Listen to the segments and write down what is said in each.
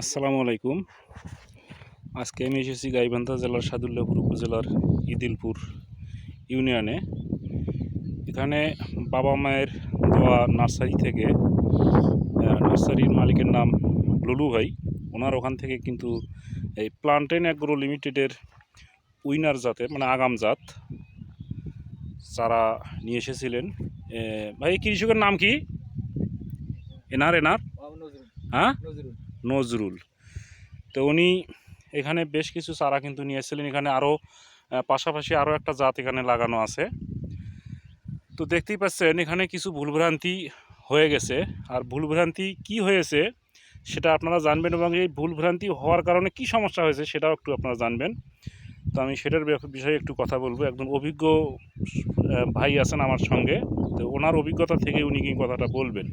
আসসালামু আলাইকুম। আজকে আমি এসেছি গাইবান্ধা জেলার সাদুল্লাপুর উপজেলার ইদিলপুর ইউনিয়নে। এখানে বাবা মায়ের দেওয়া নার্সারি থেকে নার্সারির মালিকের নাম লুলু ভাই। ওনার ওখান থেকে কিন্তু এই প্লান্টেন অ্যাগ্রো লিমিটেডের উইনার জাতের মানে আগাম জাত চারা নিয়ে এসেছিলেন। ভাই কৃষকের নাম কি? এনার এনার? হ্যাঁ? নজরুল। তো উনি এখানে বেশ কিছু চারা কিন্তু নিয়ে এসেছিলেন এখানে আরও পাশাপাশি আরও একটা জাত এখানে লাগানো আছে। তো দেখতেই পাচ্ছেন, এখানে কিছু ভুলভ্রান্তি হয়ে গেছে। আর ভুলভ্রান্তি কি হয়েছে সেটা আপনারা জানবেন এবং এই ভুলভ্রান্তি হওয়ার কারণে কি সমস্যা হয়েছে সেটাও একটু আপনারা জানবেন। তো আমি সেটার বিষয়ে একটু কথা বলব। একদম অভিজ্ঞ ভাই আছেন আমার সঙ্গে। তো ওনার অভিজ্ঞতা থেকে উনি কি কথাটা বলবেন?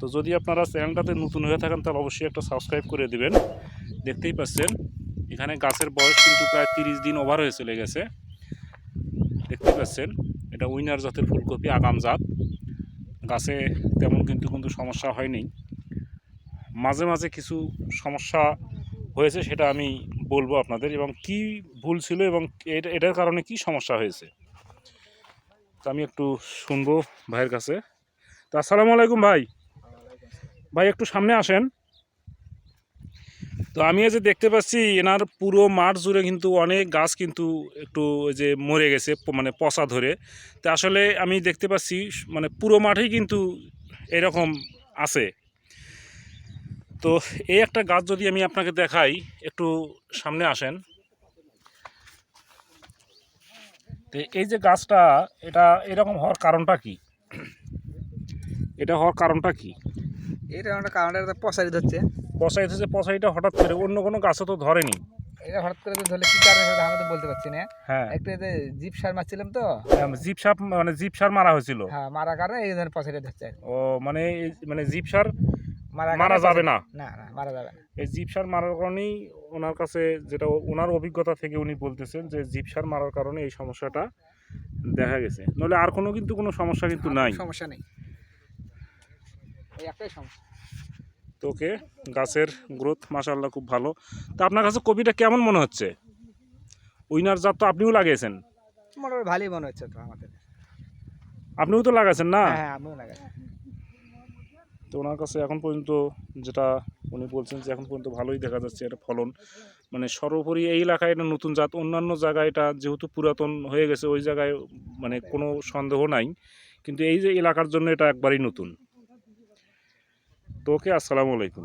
তো যদি আপনারা চ্যানেলটাতে নতুন হয়ে থাকেন, তাহলে অবশ্যই একটা সাবস্ক্রাইব করে দিবেন। দেখতেই পাচ্ছেন, এখানে গাছের বয়স কিন্তু প্রায় তিরিশ দিন ওভার হয়ে চলে গেছে। দেখতেই পাচ্ছেন, এটা উইনার জাতের ফুলকপি, আগাম জাত। গাছে তেমন কিন্তু কিন্তু সমস্যা হয়নি। মাঝে মাঝে কিছু সমস্যা হয়েছে, সেটা আমি বলব আপনাদের। এবং কি ভুল ছিল এবং এটা এটার কারণে কি সমস্যা হয়েছে, তো আমি একটু শুনব ভাইয়ের কাছে। তো আসসালামু আলাইকুম ভাই। ভাই, একটু সামনে আসেন। তো আমি যে দেখতে পাচ্ছি, এনার পুরো মাঠ জুড়ে কিন্তু অনেক গাছ কিন্তু একটু ওই যে মরে গেছে মানে পচা ধরে। তো আসলে আমি দেখতে পাচ্ছি মানে পুরো মাঠেই কিন্তু এরকম আছে। তো এই একটা গাছ যদি আমি আপনাকে দেখাই, একটু সামনে আসেন। তো এই যে গাছটা, এটা এরকম হওয়ার কারণটা কি? এটা হওয়ার কারণটা কি? এটা একটা কারণটা পচারি ধরছে। পচাই থেকে পচাইটা হঠাৎ করে অন্য কোনো গাছে তো ধরেনি। এটা হঠাৎ করে ধরলে কি কারণে সেটা আমি তো বলতে পারছি না। হ্যাঁ। একটু এতে জিপ সার মারছিলাম তো। জিপ সাপ মানে জিপ সার মারা হয়েছিল। হ্যাঁ মারা কারণে এই ধরনের পচারি ধরছে ও মানে মানে জিপ সার মারা যাবে না। না না মারা যাবে না। এই জিপ সার মারার কারণেই ওনার কাছে যেটা ওনার অভিজ্ঞতা থেকে উনি বলতেছেন যে জিপ সার মারার কারণে এই সমস্যাটা দেখা গেছে। নইলে আর কোনো কিন্তু কোনো সমস্যা কিন্তু নাই। সমস্যা নেই। এই একটাই সমস্যা। তোকে গাছের গ্রোথ মাশাল্লাহ খুব ভালো। তা আপনার কাছে কপিটা কেমন মনে হচ্ছে? উইনার জাত তো আপনিও লাগিয়েছেন। মোটামুটি ভালোই মনে হচ্ছে তো আমাদের। আপনিও তো লাগাইছেন না? হ্যাঁ আমিও লাগাই তো ওনার কাছে এখন পর্যন্ত যেটা উনি বলছেন যে এখন পর্যন্ত ভালোই দেখা যাচ্ছে এটা ফলন। মানে সর্বোপরি এই এলাকায় এটা নতুন জাত অন্যান্য জায়গায় এটা যেহেতু পুরাতন হয়ে গেছে ওই জায়গায় মানে কোনো সন্দেহ নাই। কিন্তু এই যে এলাকার জন্য এটা একবারই নতুন। তো ওকে আসসালামু আলাইকুম।